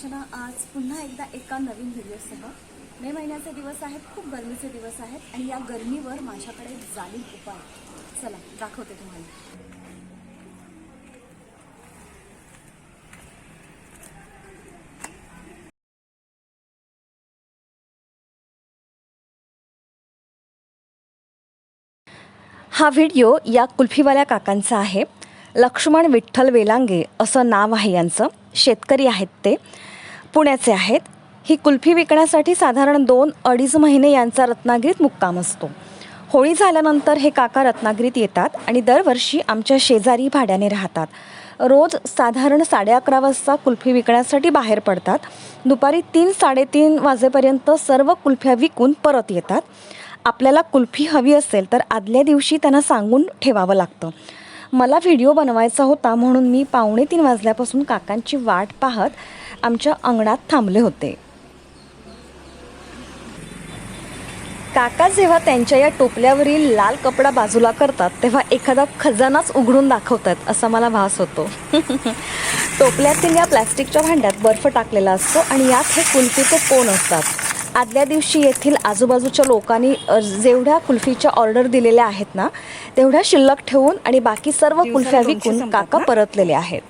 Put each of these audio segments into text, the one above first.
अर्चना आज पुन्हा एकदा एका नवीन व्हिडिओसह. मे महिन्याचे दिवस आहेत खूप गरमीचे दिवस आहेत आणि या गरमीवर माझ्याकडे जाणीव उपाय चला दाखवते तुम्हाला. हा व्हिडिओ या कुल्फीवाल्या काकांचा आहे. लक्ष्मण विठ्ठल वेलांगे असं नाव आहे यांचं. शेतकरी आहेत ते. पुण्याचे आहेत. ही कुल्फी विकण्यासाठी साधारण दोन अडीच महिने यांचा रत्नागिरीत मुक्काम असतो. होळी झाल्यानंतर हे काका रत्नागिरीत येतात आणि दरवर्षी आमच्या शेजारी भाड्याने राहतात. रोज साधारण साडे अकरा वाजता कुल्फी विकण्यासाठी बाहेर पडतात. दुपारी तीन साडेतीन वाजेपर्यंत सर्व कुल्फ्या विकून परत येतात. आपल्याला कुल्फी हवी असेल तर आदल्या दिवशी त्यांना सांगून ठेवावं लागतं. मला व्हिडिओ बनवायचा होता म्हणून मी पावणे तीन वाजल्यापासून काकांची वाट पाहत आमच्या अंगणात थांबले होते. काका जेव्हा त्यांच्या या टोपल्यावरील लाल कपडा बाजूला करतात तेव्हा एखादा खजानाच उघडून दाखवतात असा मला भास होतो. टोपल्यातील या प्लॅस्टिकच्या भांड्यात बर्फ टाकलेला असतो आणि यात हे कुल्फीचे कोण असतात? आदल्या दिवशी येथील आजूबाजूच्या लोकांनी जेवढ्या कुल्फीच्या ऑर्डर दिलेल्या आहेत ना तेवढ्या शिल्लक ठेवून आणि बाकी सर्व कुल्फ्या विकून काका परतलेले आहेत.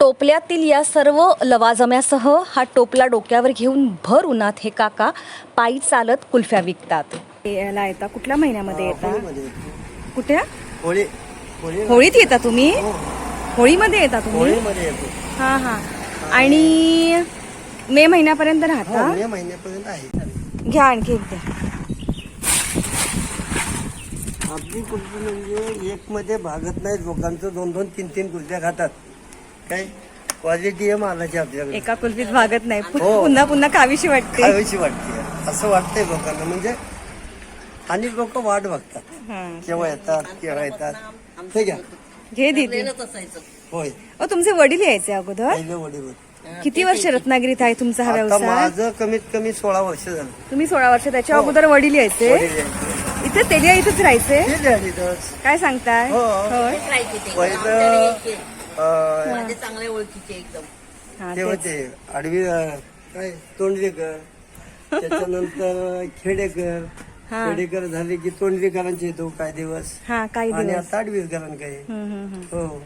टोपल्यातील या सर्व लवाजम्यासह हा टोपला डोक्यावर घेऊन भर उन्हात हे काका पायी चालत कुल्फ्या विकतात. याला येता. कुठल्या महिन्यामध्ये येता. कुठे होळी होळी होळीत येता तुम्ही? हो, होळीमध्ये येता तुम्ही? होळीमध्ये येतो. हा हा. आणि मे महिन्यापर्यंत हो, राहता मे महिन्यापर्यंत आहे. घ्या आणखी एक द्या. आपली कुल्फी म्हणजे एक मध्ये भागत नाही लोकांचं. दोन दोन तीन तीन कुल्फ्या खातात. काय? क्वालिटी आहे मालाची आपल्याकडे. एका कुल्फीत भागत नाही. पु- हो. पुन्हा पुन्हा खावीशी वाटते. खावीशी वाटते. असं वाटतंय लोकांना. म्हणजे आणि लोक वाट बघतात. हा. केव्हा येतात केव्हा येतात. हे घ्या घे दीदी. होय. तुमचे वडील यायचे अगोदर? पहिले वडील किती वर्ष रत्नागिरीत आहे तुमचा हा आता व्यवसाय? माझं कमीत कमी सोळा वर्ष झालं. तुम्ही सोळा वर्ष त्याच्या हो. अगोदर वडील यायचे? वडील. इथे तेलिया इथेच राहायचे? द्या तिथंच. काय सांगताय? हो. होय. पहिलं माझे चांगले ओळखीचे एकदम. हा, ते तेच. होते. आडवी अं, काय तोंडलीकर त्याच्यानंतर खेडेकर. हा. खेडेकर झाले की तोंडलीकरांचे येतो काय दिवस. हा काही आणि दिवस. आता आडवीकरांकडे हम्म, हम्म, हम्म. हो.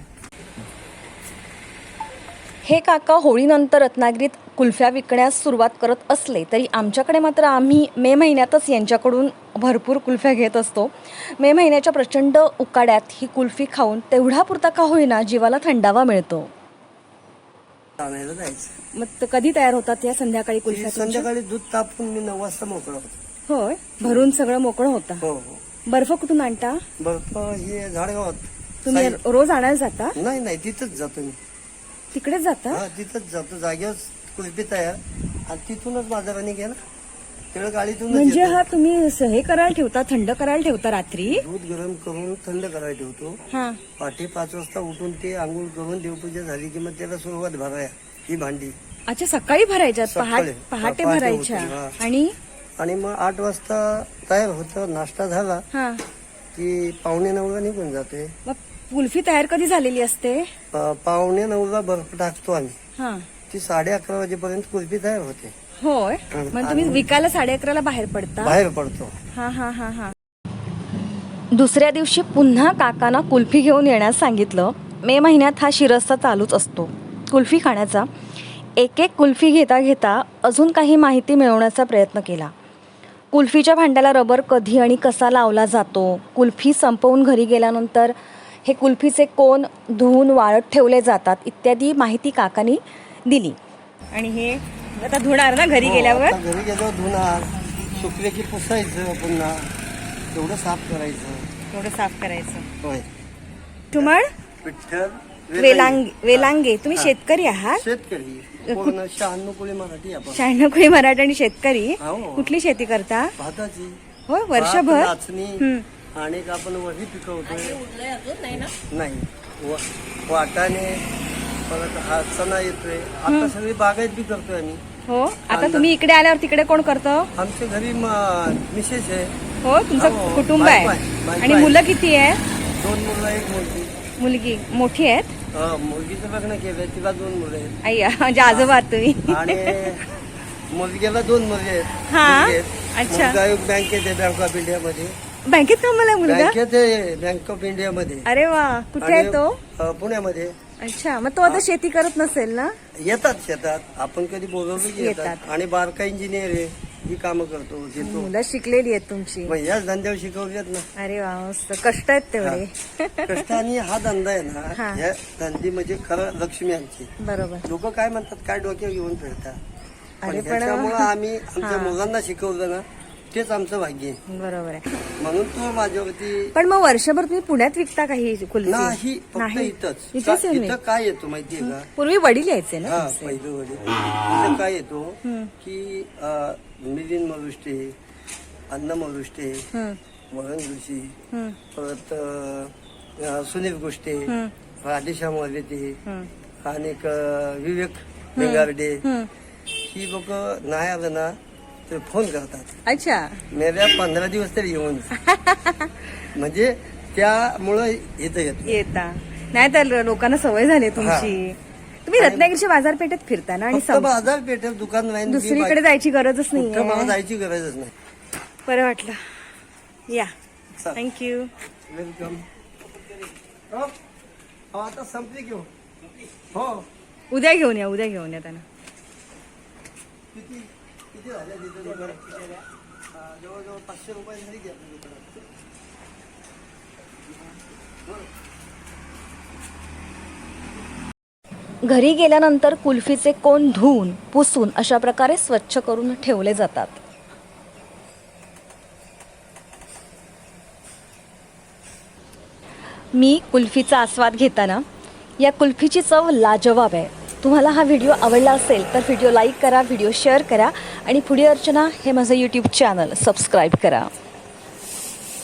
हे काका होळीनंतर रत्नागिरीत कुल्फ्या विकण्यास सुरुवात करत असले तरी आमच्याकडे मात्र आम्ही मे महिन्यातच यांच्याकडून भरपूर कुल्फ्या घेत असतो. मे महिन्याच्या प्रचंड उकाड्यात ही कुल्फी खाऊन तेवढा पुरता का होईना जीवाला थंडावा मिळतो. मग कधी तयार होतात या संध्याकाळी कुल्फ्या? संध्याकाळी दूध तापून मी नऊ वाजता मोकळा होतो होय? भरून सगळं मोकळं होतं. हो हो. बर्फ कुठून आणता? बर्फ हे झाडगावात. तुम्ही रोज आणायला जाता? नाही नाही तिथंच जातो मी. तिकडेच जाता? तिथंच जातो. जागेवर कुल्फी तयार आणि तिथूनच बाजाराने गेला तेवढं गाडीतूनच म्हणजे. हा तुम्ही स- हे करायला ठेवता थंड करायला ठेवता रात्री? दूध गरम करून थंड करायला ठेवतो. हा. पहाटे पाच वाजता उठून ते आंघोळ करून देवपूजा झाली की मग त्याला सुरुवात भराया ही भांडी. अच्छा सकाळी भरायच्या? पहाट. पहाटे पहाटे भरायच्या? होते, हा. आणि? आणि मग आठ वाजता तयार होतं नाश्ता झाला हा. की पावणे नऊला निघून जाते. मग कुल्फी तयार कधी झालेली असते? पा- पावणे नऊला बर्फ टाकतो आम्ही. हा. ती साडे अकरा वाजेपर्यंत कुल्फी तयार होते. होय? मग तुम्ही विकायला साडे अकराला बाहेर पडता? बाहेर पडतो. हा हा हा हा. दुसऱ्या दिवशी पुन्हा काकांना कुल्फी घेऊन येण्यास सांगितलं. मे महिन्यात हा शिरस्ता चालूच असतो. कुल्फी खाण्याचा एक एक कुल्फी घेता घेता अजून काही माहिती मिळवण्याचा प्रयत्न केला. कुल्फीच्या भांड्याला रबर कधी आणि कसा लावला जातो? कुल्फी संपवून घरी गेल्यानंतर हे कुल्फीचे कोण धुवून वाळत ठेवले जातात? इत्यादी माहिती काकांनी दिली. आणि हे आता धुणार ना घरी हो, गेल्यावर? घरी गेल्यावर धुणार. सुकले की पुसायचं पुन्हा. तेवढं साफ करायचं. थोडं साफ करायचं. होय. तुमळ विठ्ठल वेलांगे वेलांगे तुम्ही शेतकरी आहात? शेतकरी. शहाण्णव कोळी मराठी आपण. शहाण्णव मराठी आणि शेतकरी. हो. कुठली शेती करता? भाताची. भात, वर्षभर. आणि आपण वही अजून नाही ना? नाही. व- वाटाणे. परत हा चणा येतोय. आता सगळी बागायत बी करतोय आम्ही. हो? आता तुम्ही इकडे आल्यावर तिकडे कोण करतं? आमच्या घरी म- मिसेस आहे. हो? तुमचं हो, कुटुंब बायको आहे. आहे, आणि आहे. मुलं किती आहेत? दोन मुलं एक मुलगी. मुलगी. मोठी आहेत? अं, मुलगीचं लग्न केलंय तिला दोन मुलं आहेत. आई म्हणजे आजोबा आहात तुम्ही. आणि मुलगीला दोन मुलगे आहेत. हा? मुलगे आहेत. अच्छा. मुलगा एक बँकेत आहे बँक ऑफ इंडियामध्ये. बँकेत कामाला आहे मुलगा? बँकेत आहे बँक ऑफ इंडियामध्ये. अरे वा कुठे आहे तो? अं, पुण्यामध्ये. अच्छा मग तो आता शेती करत नसेल ना? येतात शेतात आपण कधी बोलवलं की येतात. येतात. आणि बारका इंजिनियर आहे ही कामं करतो घेतो. मुलं शिकलेली आहेत तुमची. मग याच धंद्यावर शिकवलेत ना. अरे वा मस्त. कष्ट आहेत तेवढे. कष्ट आणि हा धंदा आहे हा. ना या धंदी म्हणजे खरं लक्ष्मी आमची. बरोबर. लोक काय म्हणतात काय डोक्यावर घेऊन फिरतात. अरे पण पण- त्याच्यामुळं आम्ही आमच्या. मुलांना शिकवलं ना तेच आमचं भाग्य आहे. बरोबर आहे. म्हणून तो माझ्यावरती पण मग वर्षभर तुम्ही पुण्यात विकता काही नाही फक्त. इथंच. इथेच आहे. इथं काय येतो माहितीये का? पूर्वी वडील यायचे ना हा तुमचे. पहिलं वडील. इथं काय येतो. की अं, मिलिंद मरुष्टे अन्न मरुष्टे हम्म, वळण जोशी परत अं, सुनील गोष्टे राधेश्याम हम्म, आणि एक, अं, विवेक बेगारडे. ही लोक नाही आलं ना तर फोन करतात अच्छा. मेल्या पंधरा दिवस तरी येऊन. म्हणजे त्यामुळं इथं येतो. येता. नाही तर लोकांना सवय झाली तुमची. तुम्ही रत्नागिरीच्या बाजारपेठेत फिरता ना आणि फक्त सम- बाजार पेठेत दुकान नाही दुसरीकडे जायची गरजच कुठं मला नाही जायची गरजच नाही. बरं वाटलं. या. थँक्यू वेलकम हो. हो, आता संपली घेऊ हो. उद्या घेऊन या उद्या घेऊन या त्यांना. किती? किती झाल्या तिथे जवळजवळ पाचशे दुकानात घरी गेल्यानंतर कुल्फीचे कोण धुवून पुसून अशा प्रकारे स्वच्छ करून ठेवले जातात. मी कुल्फीचा आस्वाद घेताना या कुल्फीची चव लाजवाब आहे. तुम्हाला हा व्हिडिओ आवडला असेल तर व्हिडिओ लाईक करा व्हिडिओ शेअर करा. आणि पुढे अर्चना हे माझं यूट्यूब चॅनल सबस्क्राईब करा.